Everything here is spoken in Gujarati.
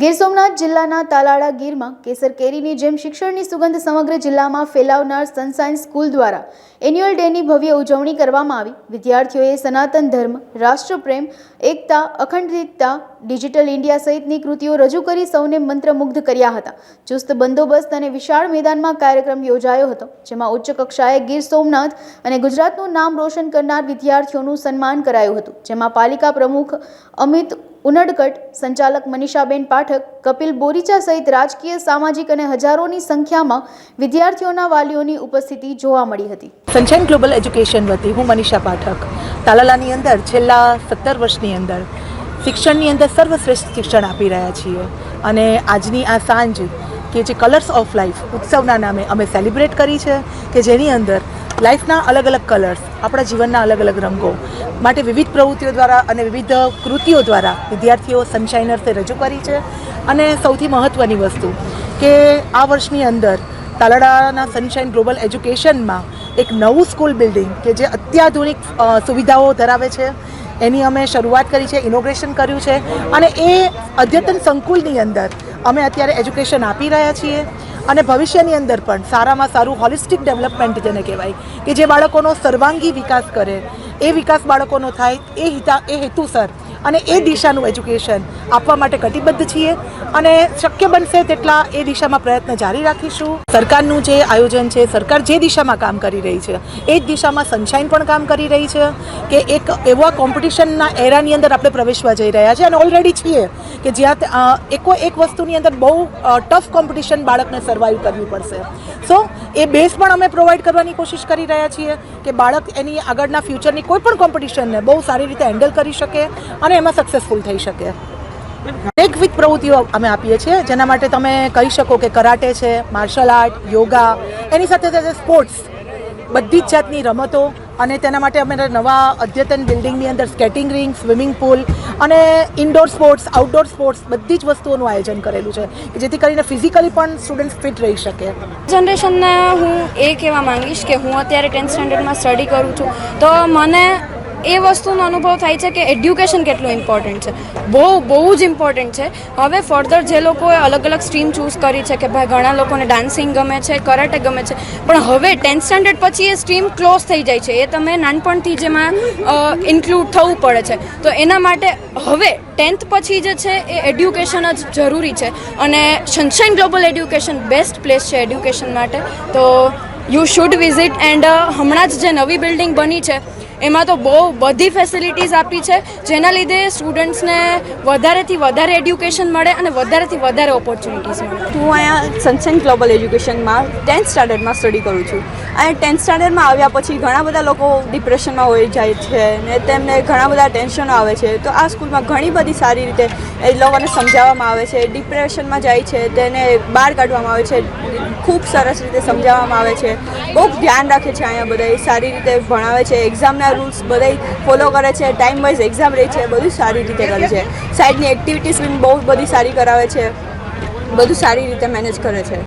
ગીર સોમનાથ જિલ્લાના તાલાળા ગીરમાં કેસર કેરીની જેમ શિક્ષણની સુગંધ સમગ્ર જિલ્લામાં ફેલાવનાર સનસાઇન સ્કૂલ દ્વારા એન્યુઅલ ડેની ભવ્ય ઉજવણી કરવામાં આવી. વિદ્યાર્થીઓએ સનાતન ધર્મ, રાષ્ટ્રપ્રેમ, એકતા, અખંડિતતા, ડિજિટલ ઇન્ડિયા સહિતની કૃતિઓ રજૂ કરી સૌને મંત્રમુગ્ધ કર્યા હતા. ચુસ્ત બંદોબસ્ત અને વિશાળ મેદાનમાં કાર્યક્રમ યોજાયો હતો, જેમાં ઉચ્ચ કક્ષાએ ગીર સોમનાથ અને ગુજરાતનું નામ રોશન કરનાર વિદ્યાર્થીઓનું સન્માન કરાયું હતું. જેમાં પાલિકા પ્રમુખ અમિત ઉનડકટ, સંચાલક મનીષાબેન પાઠક, કપિલ બોરીચા સહિત રાજકીય, સામાજિક અને હજારોની સંખ્યામાં વિદ્યાર્થીઓના વાલીઓની ઉપસ્થિતિ જોવા મળી હતી. સનશાઇન ગ્લોબલ એજ્યુકેશન વતી હું મનીષા પાઠક. તાલાલાની અંદર છેલ્લા સત્તર વર્ષની અંદર શિક્ષણની અંદર સર્વશ્રેષ્ઠ શિક્ષણ આપી રહ્યા છીએ. અને આજની આ સાંજ કે જે કલર્સ ઓફ લાઈફ ઉત્સવના નામે અમે સેલિબ્રેટ કરી છે કે જેની અંદર લાઈફના અલગ અલગ કલર્સ આપણા જીવનના અલગ અલગ રંગો માટે વિવિધ પ્રવૃત્તિઓ દ્વારા અને વિવિધ કૃતિઓ દ્વારા વિદ્યાર્થીઓ સનશાઇનર્સે રજૂ કરી છે. અને સૌથી મહત્ત્વની વસ્તુ કે આ વર્ષની અંદર તાલાડાના સનશાઇન ગ્લોબલ એજ્યુકેશનમાં એક નવું સ્કૂલ બિલ્ડિંગ કે જે અત્યાધુનિક સુવિધાઓ ધરાવે છે, એની અમે શરૂઆત કરી છે ઇનોગ્રેશન કર્યું છે. અને એ અદ્યતન સંકુલની અંદર અમે અત્યારે એજ્યુકેશન આપી રહ્યા છીએ. અને ભવિષ્યની અંદર પણ સારામાં સારું હોલિસ્ટિક ડેવલપમેન્ટ જેને કહેવાય, કે જે બાળકોનો સર્વાંગી વિકાસ કરે, એ વિકાસ બાળકોનો થાય, એ હિતા, એ હેતુસર અને એ દિશાનું એજ્યુકેશન આપવા માટે કટિબદ્ધ છીએ અને શક્ય બનશે તેટલા એ દિશામાં પ્રયત્ન જારી રાખીશું. સરકારનું જે આયોજન છે, સરકાર જે દિશામાં કામ કરી રહી છે, એ જ દિશામાં સનશાઇન પણ કામ કરી રહી છે, કે એક એવા કોમ્પિટિશનના એરાની અંદર આપણે પ્રવેશવા જઈ રહ્યા છે અને ઓલરેડી છીએ. કે જ્યાં એકો એક વસ્તુની અંદર બહુ ટફ કોમ્પિટિશન બાળકને સર્વાઈવ કરવી પડશે. સો એ બેઝ પણ અમે પ્રોવાઈડ કરવાની કોશિશ કરી રહ્યા છીએ કે બાળક એની આગળના ફ્યુચરની કોઈ પણ કોમ્પિટિશનને બહુ સારી રીતે હેન્ડલ કરી શકે અને એમાં સક્સેસફુલ થઈ શકે. અનેકવિધ પ્રવૃત્તિઓ અમે આપીએ છીએ, જેના માટે તમે કહી શકો કે કરાટે છે માર્શલ આર્ટ યોગા એની સાથે સાથે સ્પોર્ટ્સ બધી જ જાતની રમતો અને તેના માટે અમે નવા અદ્યતન બિલ્ડિંગની અંદર સ્કેટિંગ રિંગ, સ્વિમિંગ પુલ અને ઇન્ડોર સ્પોર્ટ્સ આઉટડોર સ્પોર્ટ્સ બધી જ વસ્તુઓનું આયોજન કરેલું છે કે જેથી કરીને ફિઝિકલી પણ સ્ટુડન્ટ્સ ફિટ રહી શકે. જનરેશનને હું એ કહેવા માંગીશ કે હું અત્યારે ટેન્થ સ્ટાન્ડર્ડમાં સ્ટડી કરું છું. તો મને એ વસ્તુનો અનુભવ થાય છે કે એડ્યુકેશન કેટલું ઇમ્પોર્ટન્ટ છે. બહુ બહુ જ ઇમ્પોર્ટન્ટ છે. હવે ફર્ધર જે લોકોએ અલગ અલગ સ્ટ્રીમ ચૂઝ કરી છે કે ભાઈ ઘણા લોકોને ડાન્સિંગ ગમે છે કરાટે ગમે છે, પણ હવે ટેન્થ સ્ટાન્ડર્ડ પછી એ સ્ટ્રીમ ક્લોઝ થઈ જાય છે. એ તમે નાનપણથી જેમાં ઇન્ક્લુડ થવું પડે છે. તો એના માટે હવે ટેન્થ પછી જે છે એ એડ્યુકેશન જ જરૂરી છે. અને sunshine global education best place છે એડ્યુકેશન માટે. તો યુ શુડ વિઝિટ એન્ડ હમણાં જ જે નવી બિલ્ડિંગ બની છે એમાં તો બહુ બધી ફેસિલિટીઝ આપી છે, જેના લીધે સ્ટુડન્ટ્સને વધારેથી વધારે એડ્યુકેશન મળે અને વધારેથી વધારે ઓપોર્ચ્યુનિટીઝ મળે. હું અહીંયા સનશાઇન ગ્લોબલ એજ્યુકેશનમાં ટેન્થ સ્ટાન્ડર્ડમાં સ્ટડી કરું છું. અને ટેન્થ સ્ટાન્ડર્ડમાં આવ્યા પછી ઘણા બધા લોકો ડિપ્રેશનમાં હોઈ જાય છે ને તેમને ઘણા બધા ટેન્શનો આવે છે. તો આ સ્કૂલમાં ઘણી બધી સારી રીતે એ લોકોને સમજાવવામાં આવે છે. ડિપ્રેશનમાં જાય છે, તેને બહાર કાઢવામાં આવે છે. ખૂબ સરસ રીતે સમજાવવામાં આવે છે. બહુ ધ્યાન રાખે છે અહીંયા બધા સારી રીતે ભણાવે છે. એક્ઝામના રૂલ્સ બધા ફોલો કરે છે ટાઈમ વાઇઝ એક્ઝામ રહે છે, બધું સારી રીતે કરે છે. સાઈડની એક્ટિવિટીઝ બી બહુ બધી સારી કરાવે છે, બધું સારી રીતે મેનેજ કરે છે.